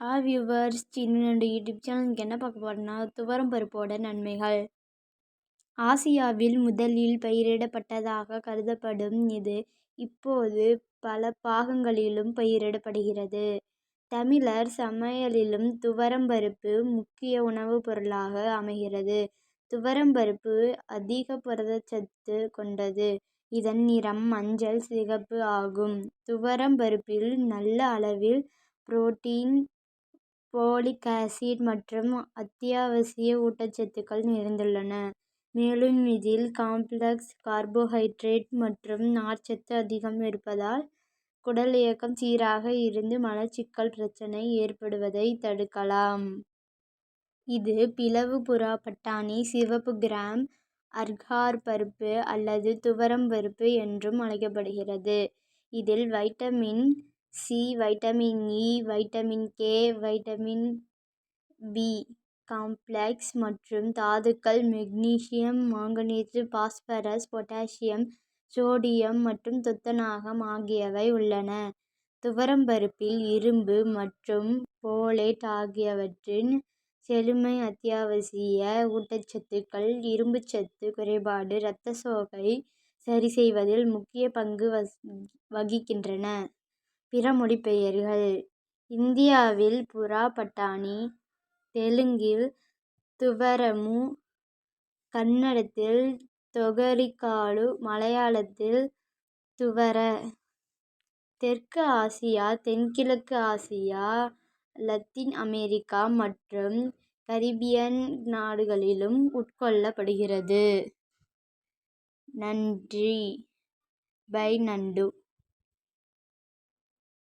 Hi viewers என்னோட YouTube சேனலுக்கு என்ன பார்க்க போகிறேன்னா துவரம் பருப்போட நன்மைகள். ஆசியாவில் முதலில் பயிரிடப்பட்டதாக கருதப்படும் இது இப்போது பல பாகங்களிலும் பயிரிடப்படுகிறது. தமிழர் சமையலிலும் துவரம் பருப்பு முக்கிய உணவுப் பொருளாக அமைகிறது. துவரம் பருப்பு அதிக புரதச்சத்து கொண்டது. இதன் நிறம் மஞ்சள் சிகப்பு ஆகும். துவரம் பருப்பில் நல்ல அளவில் புரோட்டீன் ஃபோலிக் ஆசிட் மற்றும் அத்தியாவசிய ஊட்டச்சத்துக்கள் நிறைந்துள்ளன. மேலும் இதில் காம்ப்ளக்ஸ் கார்போஹைட்ரேட் மற்றும் நார்ச்சத்து அதிகம் இருப்பதால் குடல் இயக்கம் சீராக இருந்து மலச்சிக்கல் பிரச்சனை ஏற்படுவதை தடுக்கலாம். இது பிளவு புறா பட்டாணி சிவப்பு கிராம் அர்கார் பருப்பு அல்லது துவரம் பருப்பு என்றும் அழைக்கப்படுகிறது. இதில் vitamin C vitamin E vitamin K vitamin B complex மற்றும் தாதுக்கள் magnesium manganese phosphorus potassium sodium மற்றும் துத்தநாகம் ஆகியவை உள்ளன. துவரம் பருப்பில் இரும்பு மற்றும் போலேட் ஆகியவற்றின் செழுமை அத்தியாவசிய ஊட்டச்சத்துக்கள் இரும்புச்சத்து குறைபாடு இரத்த சோகை சரி செய்வதில் முக்கிய பங்கு வகிக்கின்றன. பிற மொழிபெயர்கள் இந்தியாவில் புறா பட்டாணி தெலுங்கில் துவரமு கன்னடத்தில் தொகரிகாலு மலையாளத்தில் துவர தெற்கு ஆசியா தென்கிழக்கு ஆசியா லத்தீன் அமெரிக்கா மற்றும் கரிபியன் நாடுகளிலும் உட்கொள்ளப்படுகிறது. நன்றி. பை நண்டு.